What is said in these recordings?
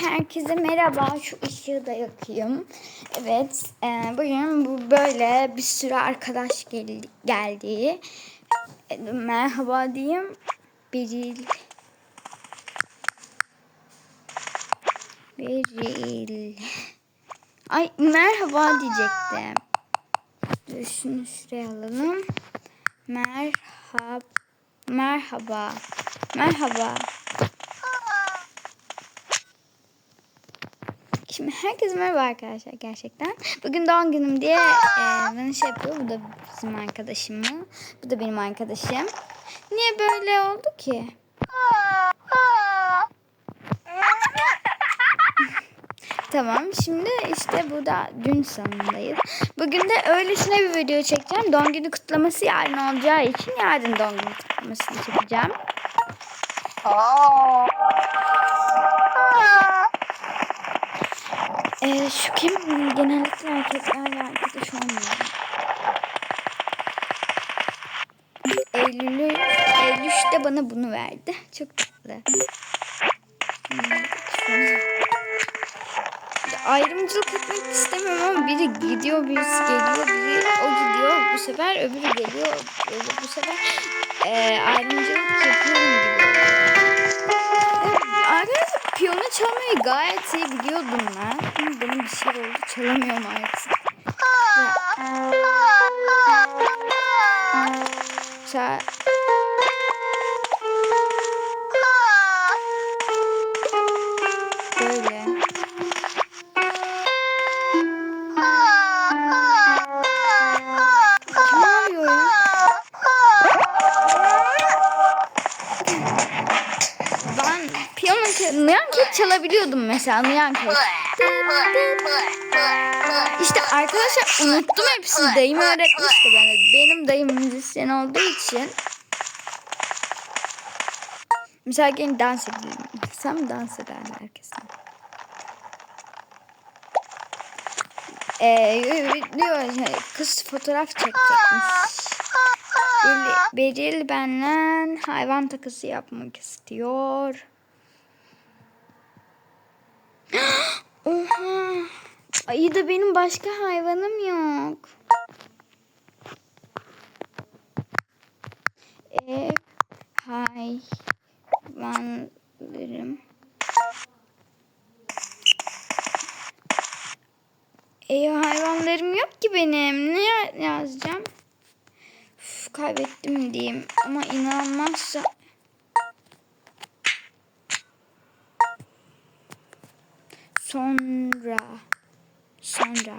herkese merhaba. Şu ışığı da yakayım. Evet, e, bugün bu böyle bir sürü arkadaş gel geldi. E, merhaba diyeyim. Beril. Beril. Ay merhaba diyecektim. Dur şunu şuraya alalım. Merhaba. Merhaba. Merhaba. Şimdi herkese merhaba arkadaşlar gerçekten. Bugün doğum günüm diye e, bana şey yapıyor. Bu da bizim arkadaşım? Bu da benim arkadaşım. Niye böyle oldu ki? Tamam şimdi işte burada gün sonundayız. Bugün de öylesine bir video çekeceğim. Doğum günü kutlaması yarın olacağı için yarın doğum günü kutlamasını çekeceğim. Ee, şu kim? Genellikle erkeklerle arkadaş olmuyor. Eylül, Eylül de bana bunu verdi. Çok tatlı. Ayrımcılık etmek istemiyorum ama biri gidiyor, birisi geliyor, biri o gidiyor, bu sefer öbürü geliyor, bu sefer e, ayrımcılık yapıyorum gibi. Piyano çalmayı gayet iyi biliyordum ben. Ama benim bir şey oldu çalamıyorum artık. Çal... çalabiliyordum mesela Nyan İşte arkadaşlar unuttum hepsini. Dayım öğretmişti bana. Benim dayım müzisyen olduğu için. Mesela gelin dans edelim. Sen dans ederler herkes. Ee, diyor kız fotoğraf çekecekmiş. Beril benden hayvan takısı yapmak istiyor. Oha. Ayı da benim başka hayvanım yok. Ev hayvanlarım. Ev hayvanlarım yok ki benim. Ne ya- yazacağım? Üf, kaybettim diyeyim. Ama inanmazsa... Sonra. Sonra.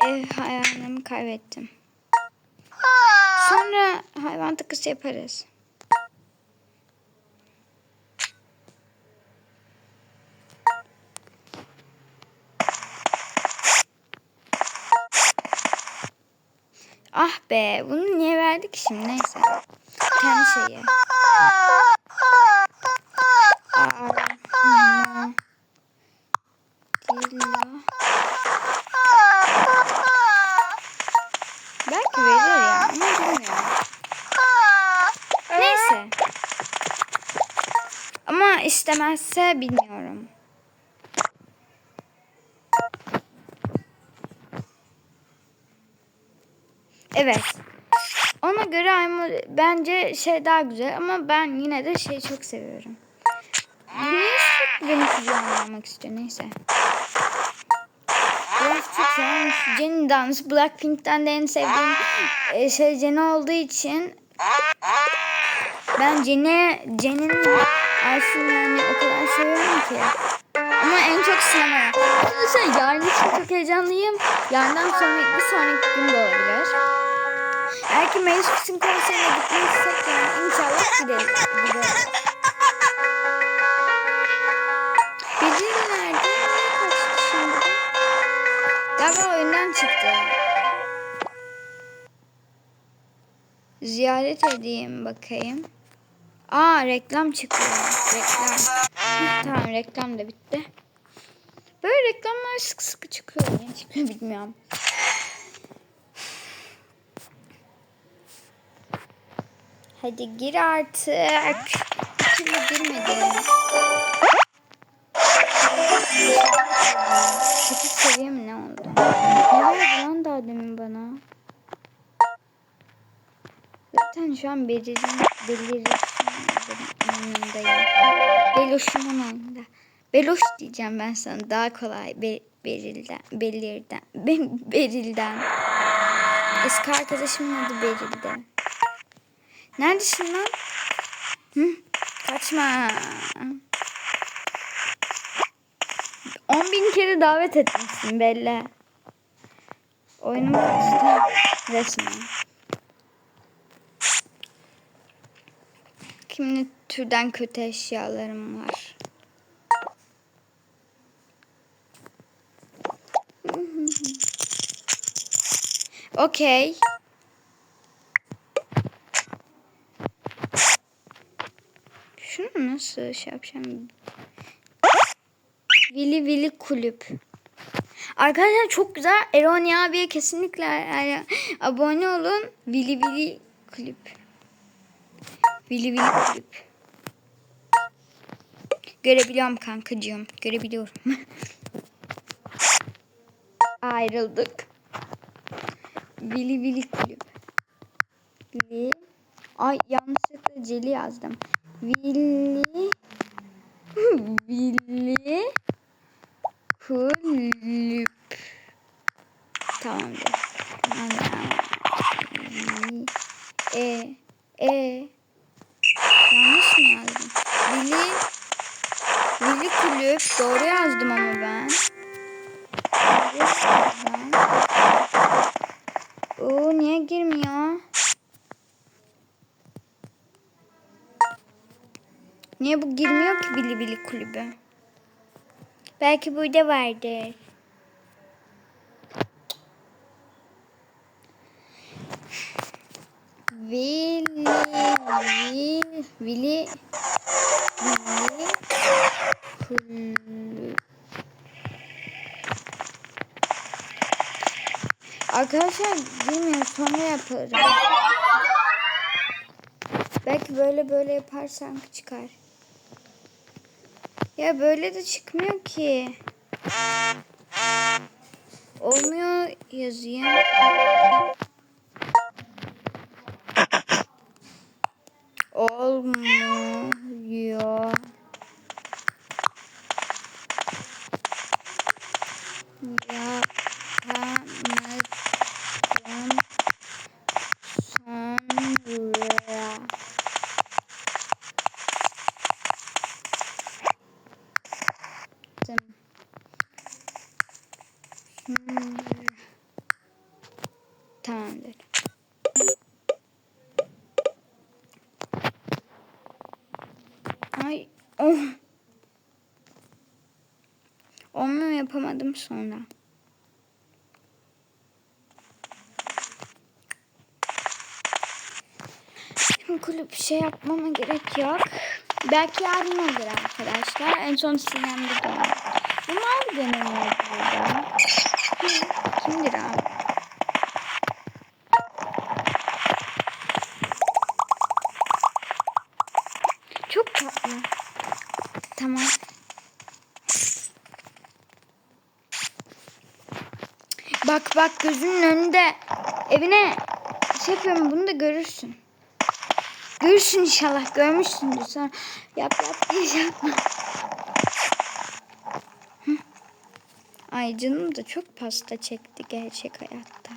Ev hayvanımı kaybettim. Sonra hayvan takısı yaparız. Ah be bunu niye verdik şimdi neyse. Kendi şeyi. Belki verir ya ama bilmiyorum. Neyse. Ama istemezse bilmiyorum. Evet. Göre bence şey daha güzel ama ben yine de şey çok seviyorum. Niye beni kucağına almak istiyor neyse. Biraz çok seviyorum. Jenny dansı Blackpink'ten de en sevdiğim e, şey Jenny olduğu için ben Jenny Jenny'nin aslında yani o kadar seviyorum ki. Ama en çok sinemaya. Arkadaşlar yarın için çok heyecanlıyım. Yarından sonra bir sonraki gün de olabilir. Eğer ki Meclis'in konserine gitmişsek yani inşallah gideriz. gideriz. Beceri nerede? Kaçtı şimdi? Galiba oyundan çıktı. Ziyaret edeyim bakayım. Aa reklam çıkıyor. Reklam. Tamam reklam da bitti. Böyle reklamlar sık sık çıkıyor. Niye çıkıyor bilmiyorum. Hadi gir artık. Türlü girmedi. Sekiz seviye mi ne oldu? Ne verdi lan daha demin bana? Zaten şu an belirin, belirin. Beloş'umun yanında. Beloş diyeceğim ben sana daha kolay. Be, berilden, belirden, be, berilden. Eski arkadaşımın adı Beril'de. Neredesin lan? Hı? Kaçma. 10 bin kere davet etmişsin Bella. Oyunum başta resmen. Kimi türden kötü eşyalarım var. Okey. Şunu nasıl şey yapacağım? Vili Vili Kulüp. Arkadaşlar çok güzel. Eronya abiye kesinlikle yani abone olun. Vili Vili Kulüp. Vili Vili Kulüp. Görebiliyorum kankacığım. Görebiliyorum. Ayrıldık. Vili Vili Kulüp. Vili. Ay yanlışlıkla Celi yazdım. Vili. Vili. Kulüp. Tamamdır. Tamam. E. E. Yanlış mı yazdım? Vili. Vili kulüp. Doğru yazdım ama ben. Oo niye girmiyor? Niye bu girmiyor ki Bili Bili kulübe? Belki burada vardır. Vili, Vili, Vili, kulüp. Arkadaşlar bilmiyorum sonra yaparım. Belki böyle böyle yaparsam çıkar. Ya böyle de çıkmıyor ki. Olmuyor yazayım. Olmuyor. Yapamadım sonra. Tamam. Hmm. Tamamdır. Ay, oh. Olmuyor yapamadım sonra. Şimdi kulüp şey yapmama gerek yok. Belki yarın olur arkadaşlar. En son sinemde de olur. Bu mavi gene mi oldu burada? Kimdir abi? Çok tatlı. Tamam. Bak gözünün önünde. Evine şey yapıyorum bunu da görürsün. Görürsün inşallah. Görmüşsündür sonra. Yap yap diye yapma. Ay canım da çok pasta çekti gerçek hayatta.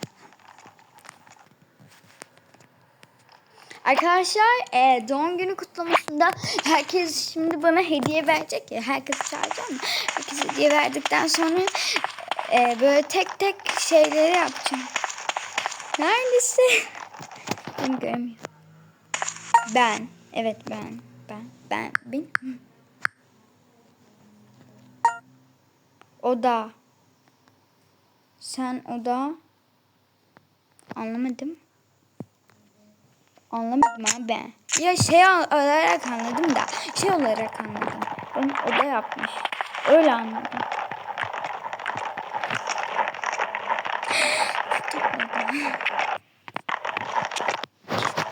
Arkadaşlar e, doğum günü kutlamasında herkes şimdi bana hediye verecek ya. Herkes çağıracağım. Herkes hediye verdikten sonra e, böyle tek tek şeyleri yapacağım. Neredesin? Beni görmüyor. Ben. Evet ben. Ben. Ben. Ben. O da. Sen o da. Anlamadım. Anlamadım ha ben. Ya şey olarak anladım da şey olarak anladım. Onu o da yapmış. Öyle anladım.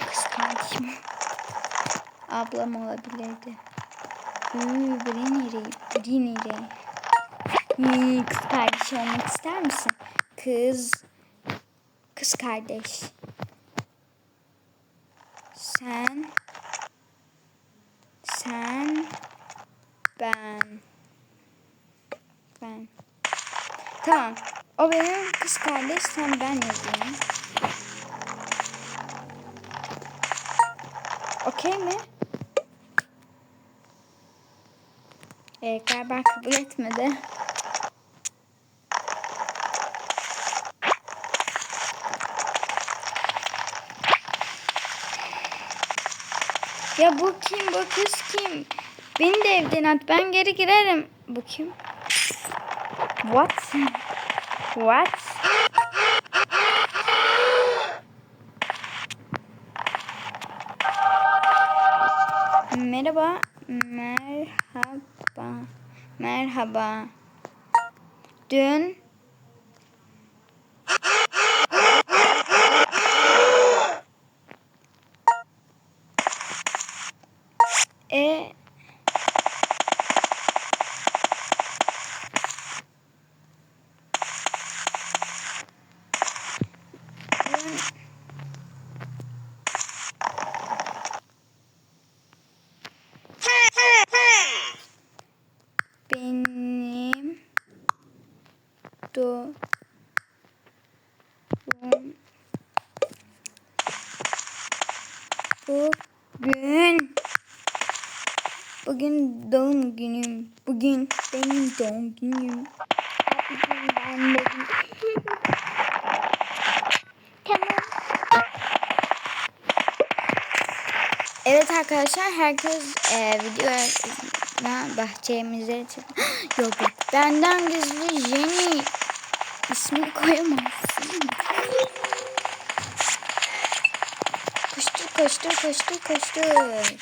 Kız kardeşim. ablam olabilirdi. Uuu Brineri. Brineri. Hmm, kız kardeş olmak ister misin? Kız. Kız kardeş. Sen. Ben. Ben. Tamam. O benim kız kardeş. Sen ben yazayım. Okey mi? Ee, galiba kabul etmedi. Ya bu kim? Bu kız kim? Beni de evden at. Ben geri girerim. Bu kim? What? What? Merhaba. Merhaba. Merhaba. Dün doğum bugün bugün doğum günüm. Bugün benim doğum günüm. Bugün ben de tamam Evet arkadaşlar herkes e, videoya bahçemize çıktı. yok yok. Benden gizli Jenny ismi koyamazsın. Koştur koştur koştur koştur.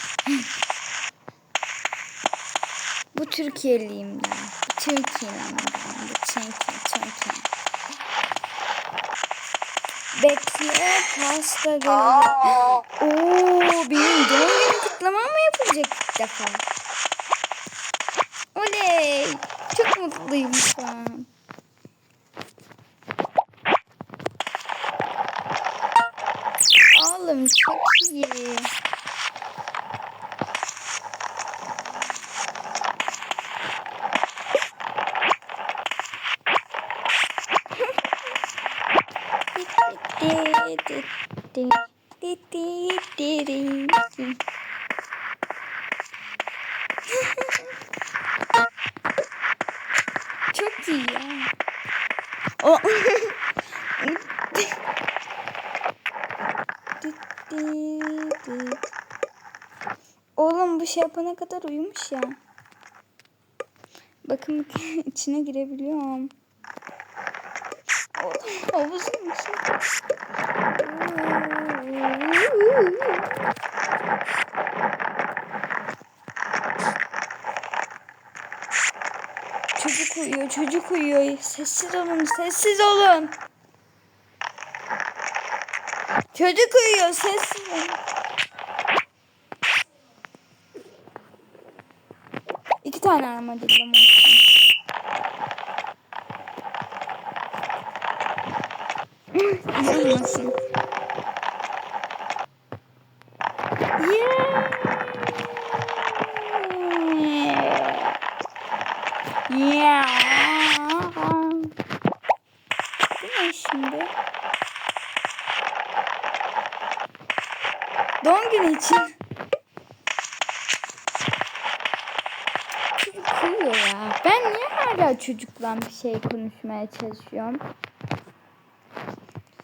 Bu Türkiye'liyim ben. Türkiye'liyim ben. Bu Türkiye, Türkiye. Bekle pasta gelecek. Oo, benim doğum günü kutlamam mı yapılacak ilk defa? Oley! Çok mutluyum şu an. Oğlum çok iyi. Çok iyi ya. O Oğlum bu şey yapana kadar uyumuş ya. Bakın içine girebiliyorum. Oğlum havuzun içine. Çocuk uyuyor, çocuk uyuyor. Sessiz olun, sessiz olun. Çocuk uyuyor, sessiz. İki tane armadillo olsun. İnanmasın. Yeah. Yeah. Bu ne şimdi? Doğum günü için. Çocuk uyuyor ya. Ben niye hala çocukla bir şey konuşmaya çalışıyorum?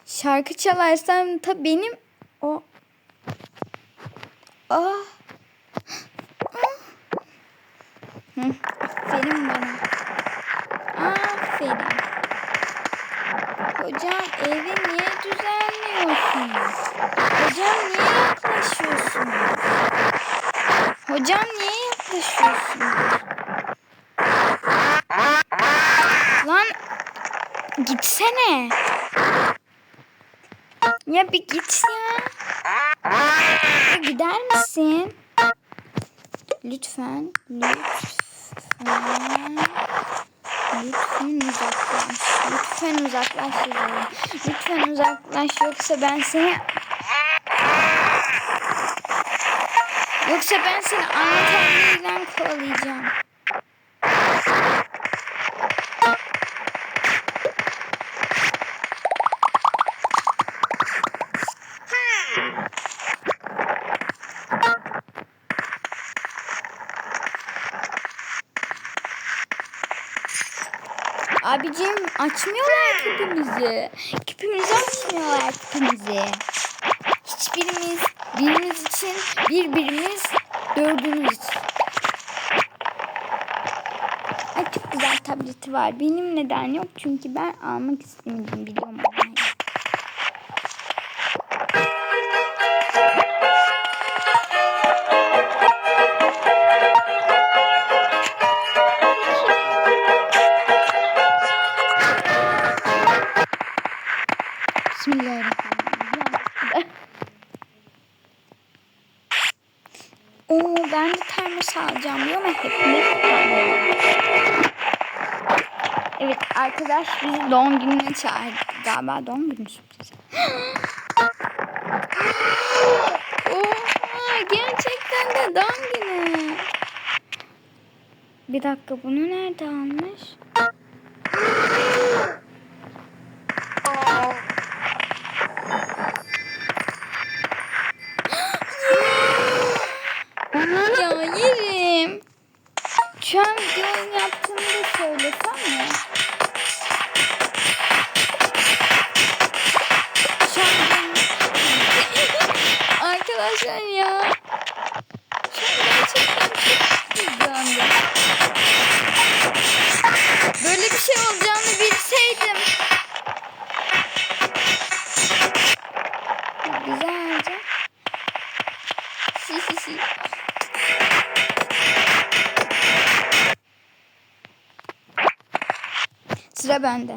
Şarkı çalarsam tabii benim o. Ah. Hı, aferin bana. Aferin. Hocam evi niye düzenliyorsunuz? Hocam niye yaklaşıyorsunuz? Hocam niye yaklaşıyorsunuz? Lan gitsene. Ya bir git ya. gider misin? Lütfen, lütfen, lütfen uzaklaş. Lütfen uzaklaş. Lütfen uzaklaş yoksa ben seni Yoksa ben seni anahtarlarıyla kovalayacağım. Abicim açmıyorlar küpümüzü. Küpümüzü açmıyorlar küpümüzü. Hiçbirimiz birimiz için birbirimiz dördümüz için. Ay çok güzel tableti var. Benim neden yok? Çünkü ben almak istemedim biliyorum. Arkadaş bizi doğum gününe çağırdı. Galiba doğum günü sürprizi. Oha gerçekten de doğum günü. Bir dakika bunu nerede almış? Sıra bende.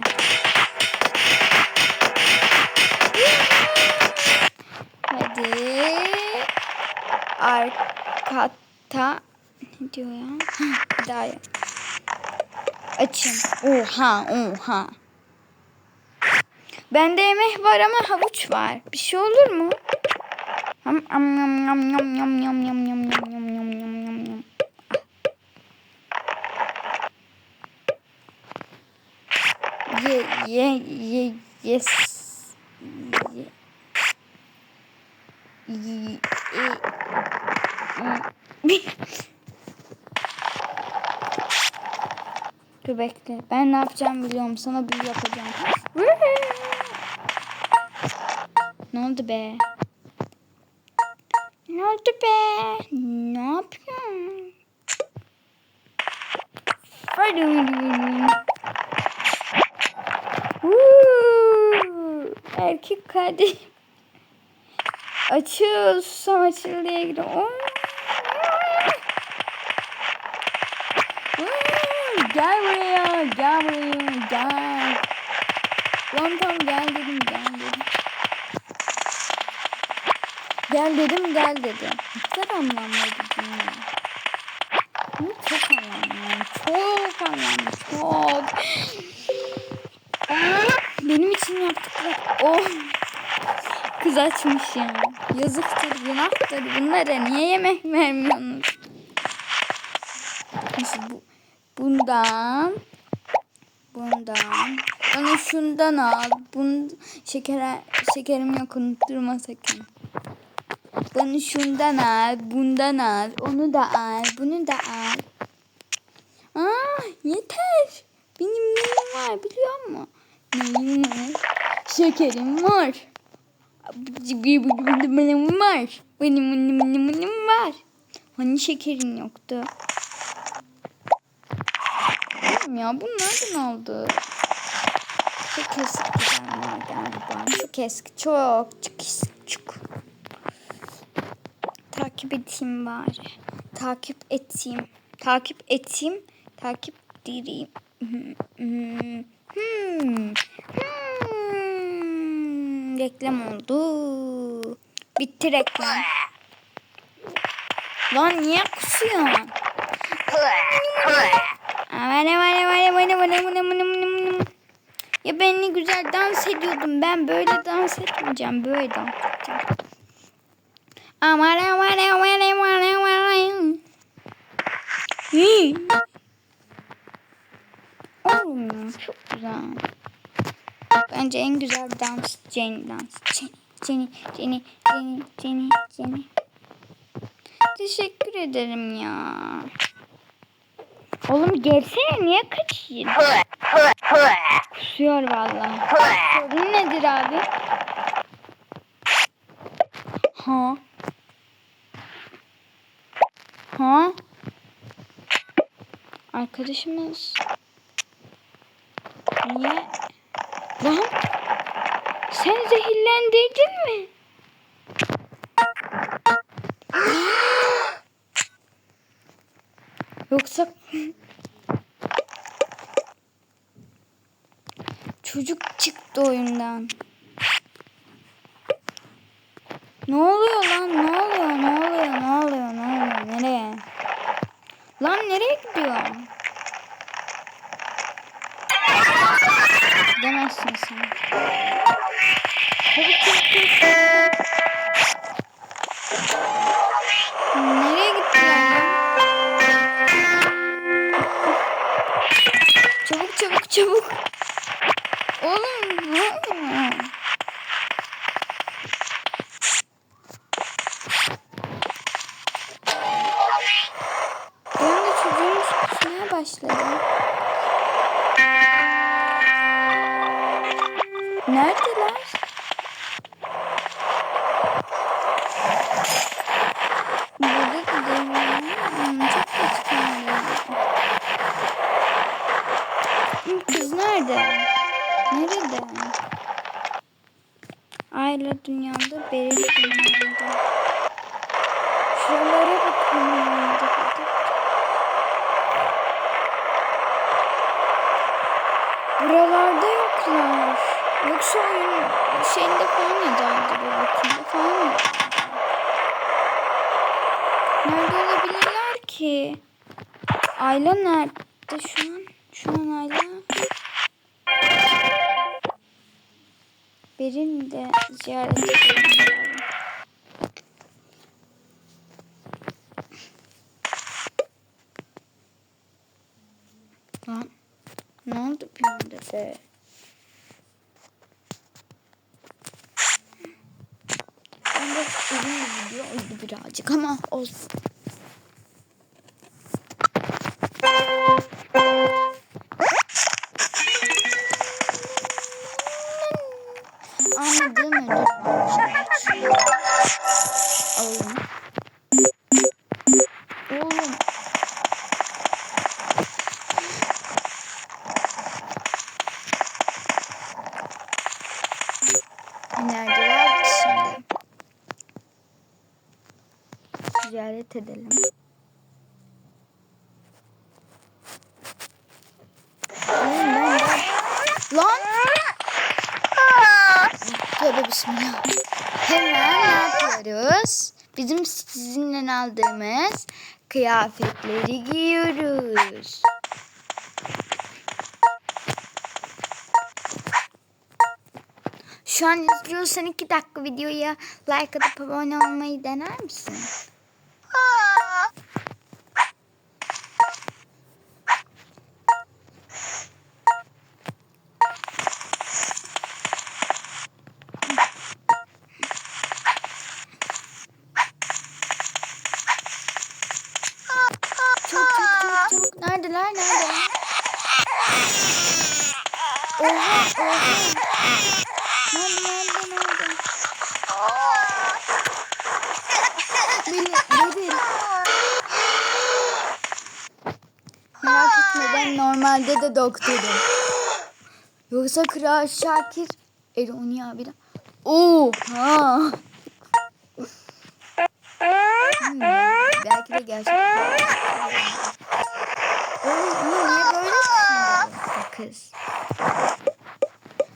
Hadi. Arkata. Ne diyor ya? Bir daha yap. Açın. Oha oha. Bende yemek var ama havuç var. Bir şey olur mu? Yam yam yam yam yam yam yam yam yam yam yam. Ye ye ye yes. Ye. Ye. E. Dur bekle. Ben ne yapacağım biliyorum. Sana büyü yapacağım. ne oldu be? Ne oldu be? Ne yapıyorsun? Hadi. Erkek kardeşim. Açıl. Susam açıl diye gidiyor. Gel buraya. Gel buraya. Gel. Lan tamam gel dedim. Gel dedim. Gel dedim gel dedim. Ne kadar anlamlı dedim ya. Hı, Çok anlamlı. Çok anlamlı. Çok. Benim için yaptıkları. Oh. Kız açmış ya. Yazıktır, günahtır. Bunlara niye yemek vermiyorsunuz? Neyse bu. Bundan. Bundan. Bana şundan al. Bun şeker şekerim yok unutturma sakın. Bana şundan al, bundan al, onu da al, bunu da al. Aa, yeter. Benim neyim var biliyor musun? Neyim var? Şekerim var. Benim var. Benim benim benim benim var. Hani şekerin yoktu? Ya bu nereden aldı? Çok eski gidenler galiba. Çok eski. Çok çok. Çok. Takip edeyim bari. Takip edeyim. Takip edeyim. Takip direyim. Hmm. Hmm reklam oldu. Bitti reklam. Lan niye kusuyorsun? Ya ben ne güzel dans ediyordum. Ben böyle dans etmeyeceğim. Böyle dans edeceğim. Amara amara amara amara amara. Oğlum çok güzel. Bence en güzel dans Jenny dans. Jenny, Jenny, Jenny, Jenny, Jenny. Teşekkür ederim ya. Oğlum gelsene niye kaçıyorsun? Kusuyor vallahi. Sorun nedir abi? Ha? Ha? Arkadaşımız. Niye? Lan? Sen zehirlendirdin mi? Yoksa çocuk çıktı oyundan. Nereye gittiler? Çabuk çabuk çabuk. Buralarda yoklar. Yoksa oyun şeyinde falan yazardı. Bir bakımda falan mı? Nerede olabilirler ki? Ayla nerede şu an? Şu an Ayla. Berin de ziyaret edelim. neyse. Onda uzun bir video oldu birazcık ama olsun. Anladın mı? Kıyafetleri giyiyoruz. Şu an izliyorsan iki dakika videoya like atıp abone olmayı dener misin? Çok çok çok çok. Neredeler neredeler? Oha oha. Nerede nerede nerede? Beni, beni. Merak etme ben normalde de doktorum. Yoksa Kral Şakir Eroni abi de. Oha. Hmm, belki de gerçekten. Ama niye böyle kız?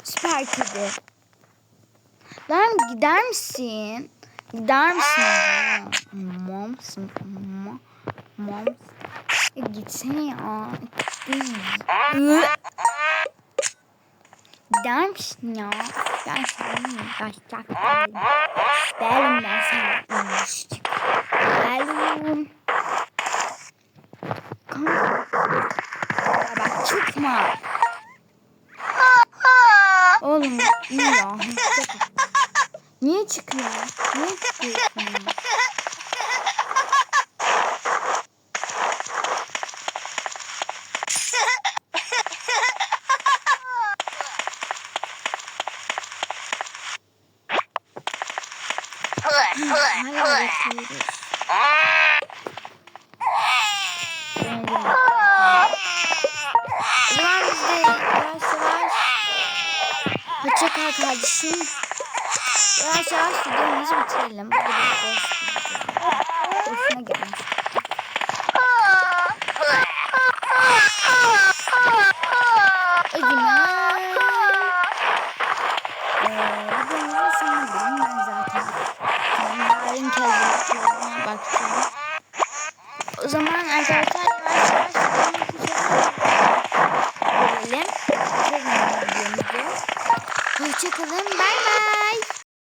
Süper kedi. Lan gider misin? Gider misin? Tamam. Moms. Mo- Moms. E, gitsene ya. Gider misin ya? Ben başak değilim. Değilim ben sana. Uyuştuk. Değilim. Kanka. Ya bak çıkma. Oğlum iyi ya. Niye çıkıyor? Niye çıkıyorsun? Hala bekliyoruz. Beğendim. O zaman biz de yavaş yavaş Hoşça kal kardeşim. Yavaş yavaş videomuzu bitirelim. Bu da bir Arkadaşlar yavaş yavaş görelim. Hoşçakalın. Bay bay.